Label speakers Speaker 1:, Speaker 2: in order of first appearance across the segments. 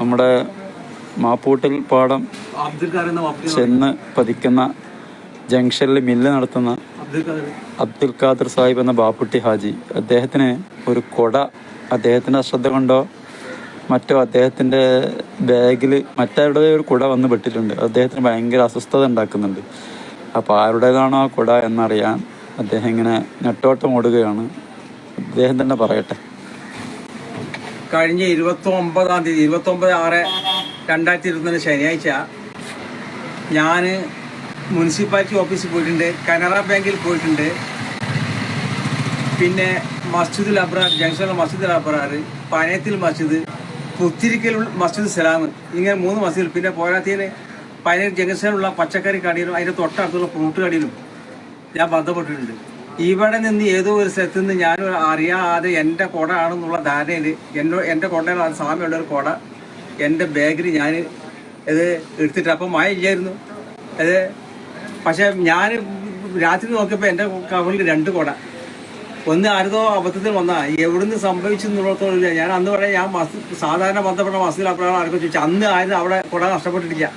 Speaker 1: നമ്മുടെ മാപ്പൂട്ടിൽ പാടം ചെന്ന് പതിക്കുന്ന ജംഗ്ഷനിൽ മില്ല് നടത്തുന്ന
Speaker 2: അബ്ദുൽ ഖാദർ.
Speaker 1: അബ്ദുൽ ഖാദർ സാഹിബ് എന്ന ബാപ്പുട്ടി ഹാജി. അദ്ദേഹത്തിന് ഒരു കൊട അദ്ദേഹത്തിന്റെ അശ്രദ്ധ കൊണ്ടോ മറ്റോ അദ്ദേഹത്തിന്റെ ബാഗിൽ മറ്റാരുടെ ഒരു കുട വന്ന് പെട്ടിട്ടുണ്ട്. അദ്ദേഹത്തിന് ഭയങ്കര അസ്വസ്ഥത ഉണ്ടാക്കുന്നുണ്ട്. അപ്പോൾ ആരുടേതാണോ ആ കുട എന്നറിയാൻ അദ്ദേഹം ഇങ്ങനെ നെട്ടോട്ടം ഓടുകയാണ്. അദ്ദേഹം തന്നെ പറയട്ടെ.
Speaker 2: കഴിഞ്ഞ ഇരുപത്തി ഒമ്പതാം തീയതി ഇരുപത്തി ഒമ്പത് ആറ് രണ്ടായിരത്തി ഇരുപത്തൊന്ന് ശനിയാഴ്ച ഞാൻ മുനിസിപ്പാലിറ്റി ഓഫീസിൽ പോയിട്ടുണ്ട് കനറ ബാങ്കിൽ പോയിട്ടുണ്ട്. പിന്നെ മസ്ജിദുൽ അബ്രാർ ജംഗ്ഷനിലെ മസ്ജിദുൽ അബ്രാർ പനയത്തിൽ മസ്ജിദ് പുത്തിരിക്കൽ മസ്ജിദ് സലാം. ഇങ്ങനെ മൂന്ന് മസ്ജിദ് പിന്നെ പോരാത്തതിന് പനയൽ ജംഗ്ഷനിലുള്ള പച്ചക്കറി കടയിലും അതിന്റെ തൊട്ടടുത്തുള്ള ഫ്രൂട്ട് കടയിലും ഞാൻ ബന്ധപ്പെട്ടിട്ടുണ്ട്. ഇവിടെ നിന്ന് ഏതോ ഒരു സ്ഥലത്ത് നിന്ന് ഞാൻ അറിയാതെ എന്റെ കുട ആണെന്നുള്ള ധാരണയിൽ എന്നോ എന്റെ കുടയിലാണ് സാമ്യമുള്ള ഒരു കുട എന്റെ ബാഗിൽ ഞാൻ ഇത് എടുത്തിട്ട് അപ്പം മഴ ഇല്ലായിരുന്നു. അത് പക്ഷേ ഞാൻ രാത്രി നോക്കിയപ്പോൾ എന്റെ കവറിൽ രണ്ട് കുട. ഒന്ന് ആരതോ അബദ്ധത്തിൽ വന്നാ. എവിടുന്ന് സംഭവിച്ചു ഞാൻ അന്ന് പറയാം ഞാൻ സാധാരണ ബന്ധപ്പെട്ട മസ്തിൽ അപ്പോഴാണ് ആർക്കും ചോദിച്ചു അന്ന് ആരും അവിടെ കുട നഷ്ടപ്പെട്ടിട്ടില്ല.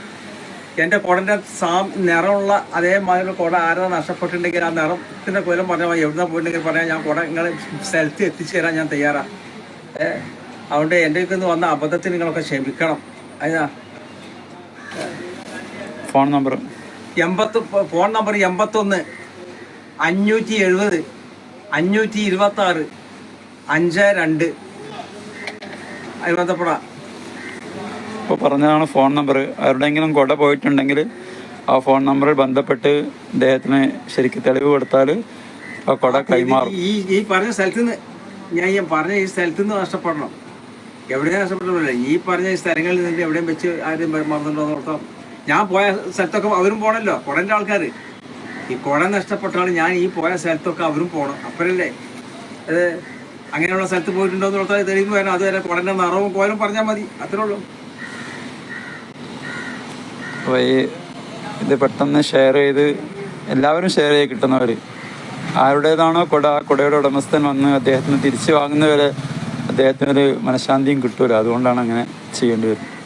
Speaker 2: എന്റെ കുടന്റെ സാം നിറമുള്ള അതേമാതിരി കുട ആരാ നഷ്ടപ്പെട്ടിട്ടുണ്ടെങ്കിൽ ആ നിറത്തിന്റെ കുലം പറഞ്ഞാൽ എവിടുന്ന പോയിട്ടുണ്ടെങ്കിൽ പറയാം. ഞാൻ കുട നിങ്ങൾ സ്ഥലത്ത് എത്തിച്ചു തരാൻ ഞാൻ തയ്യാറാണ് ഏ അതുകൊണ്ട് എന്റെ നിന്ന് വന്ന അബദ്ധത്തിന് നിങ്ങളൊക്കെ ക്ഷമിക്കണം. അതിനാ
Speaker 1: ഫോൺ നമ്പർ.
Speaker 2: എൺപത്തി ഫോൺ നമ്പർ എൺപത്തൊന്ന് അഞ്ഞൂറ്റി എഴുപത് അഞ്ഞൂറ്റി ഇരുപത്തി ആറ് അഞ്ച് രണ്ട്. ബന്ധപ്പെടാം.
Speaker 1: ഇപ്പോൾ പറഞ്ഞതാണ് ഫോൺ നമ്പർ. ആരുടെയെങ്കിലും കൊട പോയിട്ടുണ്ടെങ്കിൽ ആ ഫോൺ നമ്പറിൽ ബന്ധപ്പെട്ട് അദ്ദേഹത്തിന് ശരിക്ക് തെളിവ് കൊടുത്താൽ ആ കൊട കൈമാറും.
Speaker 2: ഈ ഈ പറഞ്ഞ സ്ഥലത്ത് നിന്ന് ഞാൻ ഈ പറഞ്ഞ ഈ സ്ഥലത്ത് നിന്ന് നഷ്ടപ്പെടണം. എവിടെ നഷ്ടപ്പെട്ടില്ല ഈ പറഞ്ഞ ഈ സ്ഥലങ്ങളിൽ നിന്ന് എവിടെയും വെച്ച് ആരും മറന്നുണ്ടോ നോക്കാം ഞാൻ പോയ സ്ഥലത്തൊക്കെ അവരും പോണല്ലോ. കുടന്റെ ആൾക്കാർ ഈ കുട നഷ്ടപ്പെട്ടാണ് ഞാൻ ഈ പോയ സ്ഥലത്തൊക്കെ അവരും പോകണം അപ്പോഴല്ലേ? അത് അങ്ങനെയുള്ള സ്ഥലത്ത് പോയിട്ടുണ്ടോ എന്ന് നോക്കാൻ തെളിവ് വേണം. അതുവരെ കുടന്റെ നിറവും കോലും പറഞ്ഞാൽ മതി. അത്രേ ഉള്ളൂ.
Speaker 1: അപ്പോൾ ഈ ഇത് പെട്ടെന്ന് ഷെയർ ചെയ്ത് എല്ലാവരും ഷെയർ ചെയ്ത് കിട്ടുന്നവർ ആരുടേതാണോ കുട ആ കുടയുടെ ഉടമസ്ഥൻ വന്ന് അദ്ദേഹത്തിന് തിരിച്ചു വാങ്ങുന്നവരെ അദ്ദേഹത്തിനൊരു മനഃശാന്തിയും കിട്ടൂല. അതുകൊണ്ടാണ് അങ്ങനെ ചെയ്യേണ്ടി വരുന്നത്.